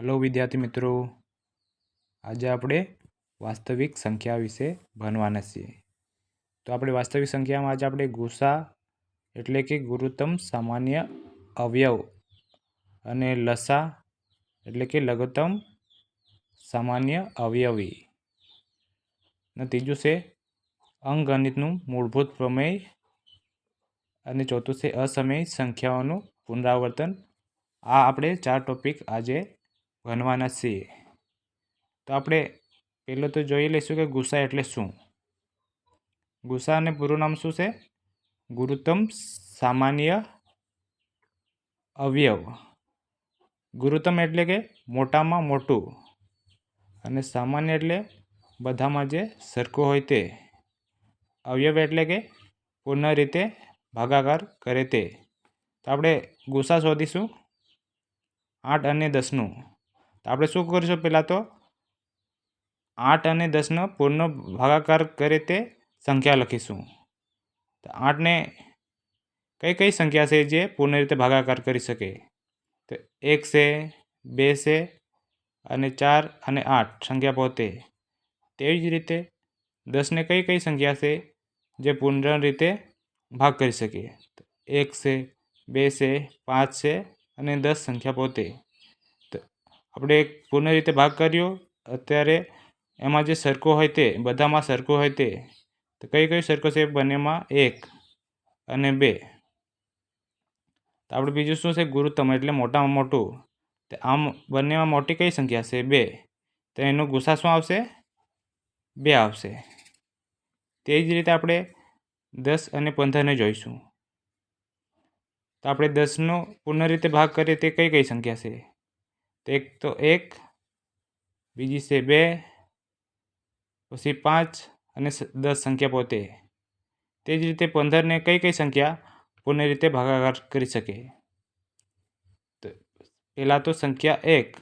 Hello, વિદ્યાર્થી મિત્રો. આજે આપણે વાસ્તવિક સંખ્યા વિશે ભણવાના છીએ. તો આપણે વાસ્તવિક સંખ્યામાં આજે આપણે ગુસા એટલે કે ગુરુત્તમ સામાન્ય અવયવ અને લસા એટલે કે લઘુત્તમ સામાન્ય અવયવી. અને ત્રીજું છે અંકગણિતનું મૂળભૂત પ્રમેય અને ચોથું છે અસમય સંખ્યાઓનું પુનરાવર્તન. આ આપણે ચાર ટોપિક આજે ભણવાના છીએ. તો આપણે પહેલો તો જોઈ લઈશું કે ગુસા એટલે શું? ગુસા અને પૂરું નામ શું છે? ગુરુત્તમ સામાન્ય અવયવ. ગુરુત્તમ એટલે કે મોટામાં મોટું અને સામાન્ય એટલે બધામાં જે સરખું હોય તે. અવયવ એટલે કે પૂર્ણ રીતે ભાગાકાર કરે તે. તો આપણે ગુસા શોધીશું. આઠ અને દસનું. તો આપણે શું કરીશું પહેલાં તો આઠ અને દસનો પૂર્ણ ભાગાકાર કરે તે સંખ્યા લખીશું? તો આઠને કઈ કઈ સંખ્યા છે જે પૂર્ણ રીતે ભાગાકાર કરી શકે? તો એક છે, બે છે અને ચાર અને આઠ, સંખ્યા પોતે તેવી જ રીતે દસને કઈ કઈ સંખ્યા છે જે પૂર્ણ રીતે ભાગ કરી શકે? એક છે, બે છે, પાંચ છે અને દસ, સંખ્યા પોતે આપણે એક પૂર્ણ રીતે ભાગ કર્યો. અત્યારે એમાં જે સરખો હોય તે, બધામાં સરખો હોય તે. તો કઈ કઈ સરખો છે? બંનેમાં એક અને બે. તો આપણે બીજું શું છે? ગુરુત્તમ એટલે મોટામાં મોટું. તો આમ બંનેમાં મોટી કઈ સંખ્યા છે બે. તો એનો ગુસા શું આવશે? બે આવશે. તે જ રીતે આપણે દસ અને પંદરને જોઈશું. તો આપણે દસનો પૂર્ણ રીતે ભાગ કરીએ તે કઈ કઈ સંખ્યા છે? એક તો એક, બીજી છે બે, પછી પાંચ અને દસ સંખ્યા પોતે. તે જ રીતે પંદરને કઈ કઈ સંખ્યા પૂર્ણ રીતે ભાગાકાર કરી શકે? તો પહેલાં તો સંખ્યા એક,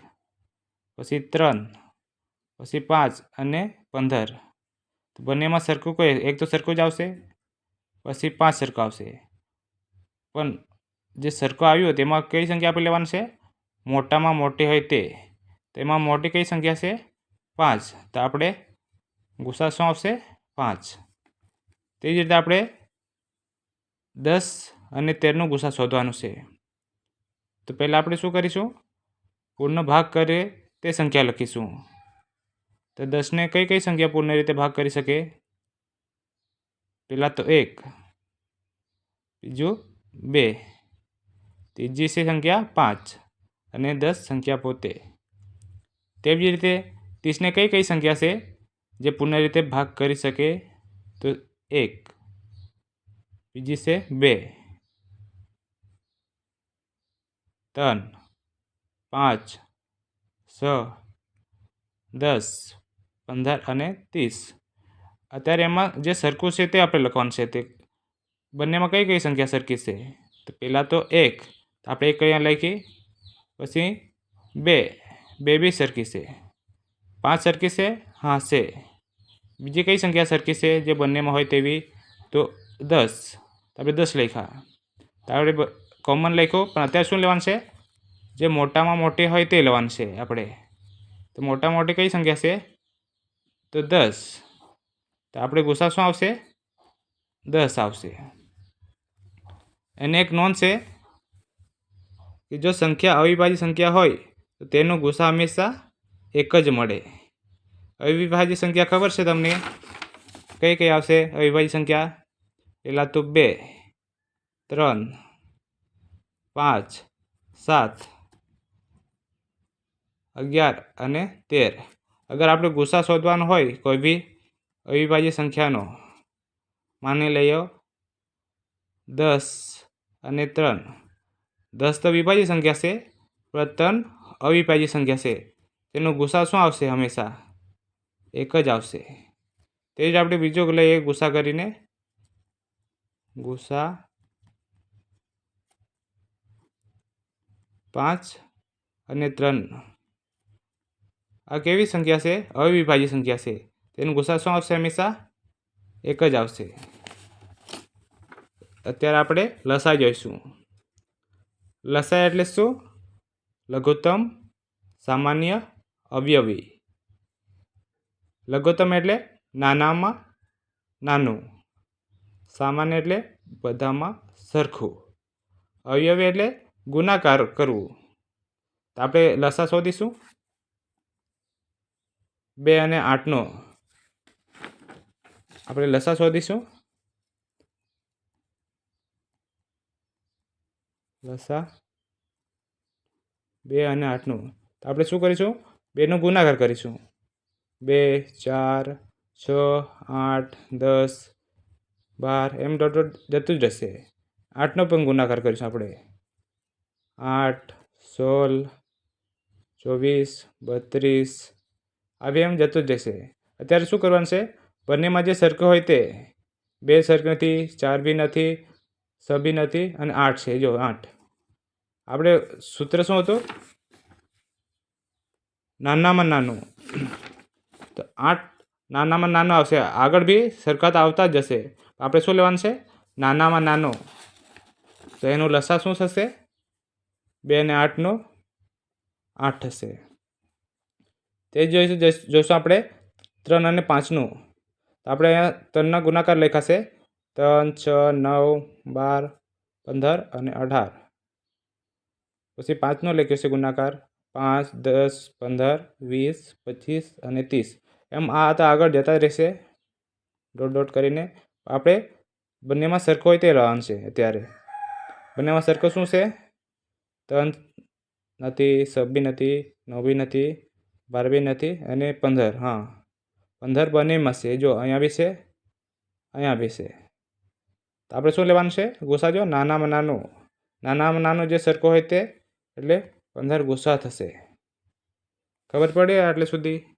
પછી ત્રણ, પછી પાંચ અને પંદર. તો બંનેમાં સરખું કોઈ, એક તો સરખું જ આવશે, પછી પાંચ સરખું આવશે. પણ જે સરખો આવ્યું તેમાં કઈ સંખ્યા આપણે લેવાની છે? મોટામાં મોટી હોય તે. તેમાં મોટી કઈ સંખ્યા છે? પાંચ. તો આપણે ગુસા શું આવશે? પાંચ. તે જ રીતે આપણે દસ અને તેરનું ગુસા શોધવાનું છે. તો પહેલાં આપણે શું કરીશું? પૂર્ણ ભાગ કરે તે સંખ્યા લખીશું. તો દસને કઈ કઈ સંખ્યા પૂર્ણ રીતે ભાગ કરી શકે? પહેલાં તો એક, બીજું બે, ત્રીજી છે સંખ્યા પાંચ. અને દસ સંખ્યા પોતે. તેવી રીતે ત્રીસને કઈ કઈ સંખ્યા છે? જે પૂર્ણ રીતે ભાગ કરી શકે તો એક. બીજી છે બે. ત્રણ. પાંચ. છ. દસ. પંદર અને ત્રીસ. અત્યારે એમાં જે સરખું છે તે આપણે લખવાનું છે. તે બંનેમાં કઈ કઈ સંખ્યા સરખી છે? તો પહેલાં તો એક. આપણે એક અહીંયા લખી પછી બે બે બી સરખી છે. પાંચ સરખી છે, હા, છે. બીજી કઈ સંખ્યા સરખી છે જે બંનેમાં હોય તેવી? તો દસ. આપણે દસ લખ્યા. આપણે કોમન લખ્યું, પણ અત્યારે શું લેવાનું છે? જે મોટામાં મોટી હોય તે લેવાનું છે આપણે. તો મોટામાં મોટી કઈ સંખ્યા છે? તો દસ. તો આપણે ગુસ્સા શું આવશે? દસ આવશે. એને એક નોંધ છે. કે જો સંખ્યા અવિભાજ્ય સંખ્યા હોય, તો તેનો ગુસા હંમેશા એક જ મળે. અવિભાજ્ય સંખ્યા ખબર છે તમને? કઈ કઈ આવશે? અવિભાજ્ય સંખ્યા? પહેલાં તો બે, ત્રણ, પાંચ, સાત, અગિયાર અને તેર. અગર આપણે ગુસ્સા શોધવાનો હોય કોઈ બી અવિભાજ્ય સંખ્યાનો, માની લઈએ દસ અને ત્રણ. દસ તો વિભાજ્ય સંખ્યા છે? ત્રણ અવિભાજ્ય સંખ્યા છે. તેનો ગુસા શું આવશે હંમેશા? એક જ આવશે. તે જ આપણે બીજો લઈએ ગુસા કરીને. ગુસા પાંચ અને ત્રણ. આ કેવી સંખ્યા છે? અવિભાજ્ય સંખ્યા છે. તેનું ગુસા શું આવશે હંમેશા? એક જ આવશે. અત્યારે આપણે લસા જોઈશું. લસા એટલે શું? લઘુત્તમ, સામાન્ય, અવયવી. લઘુત્તમ એટલે નાનામાં નાનું. સામાન્ય એટલે બધામાં સરખું. અવયવી એટલે ગુણાકાર કરવું. તો આપણે લસા શોધીશું. બે અને આઠનો. આપણે લસા શોધીશું. લસા બે અને આઠનું. તો આપણે શું કરીશું? બેનો ગુણાકાર કરીશું. બે, ચાર, છ, આઠ, દસ, બાર, એમ ડોટ ડોટ જતું જ રહેશે. આઠનો પણ ગુણાકાર કરીશું આપણે. આઠ, સોળ, ચોવીસ, બત્રીસ, આવી એમ જતું જ રહેશે. અત્યારે શું કરવાનું છે? બંનેમાં જે સરખો હોય તે. બે સરખ નથી, ચાર બી નથી છ હતી અને આઠ છે. જો, આઠ. આપણે સૂત્ર શું હતું? નાનામાં નાનું. તો આઠ નાનામાં નાનો આવશે. આગળ બી સરખા તો આવતા જ જશે આપણે શું લેવાનું છે? નાનામાં નાનો. તો એનું લસા શું થશે? બે અને આઠનો આઠ થશે. તે જોઈશ- જોઈશું આપણે ત્રણ અને પાંચનું. તો આપણે અહીંયા ત્રણના ગુણાકાર લખાશે ત્રણ, છ, નવ, બાર, પંદર અને અઢાર. પછી પાંચનો લખ્યો છે ગુણાકાર. પાંચ, દસ, પંદર, વીસ, પચીસ અને ત્રીસ. એમ આ તો આગળ જતા રહેશે. ડોટ ડોટ કરીને. આપણે બંનેમાં સરખો હોય તે રહેવાનું છે અત્યારે. બંનેમાં સરખો શું છે? ત્રણ નથી છબ્બી નથી, નવ નથી, બાર બી નથી અને પંદર. હા. પંદર બંનેમાં છે. જો અહીંયા બી છે, અહીંયા બી છે. આપણે શું લેવાનું છે? ગુસા જો નાનામાં નાનો. નાનામાં નાનો જે સરખો હોય તે, એટલે પંદર ગુસા થશે. ખબર પડે આટલે સુધી?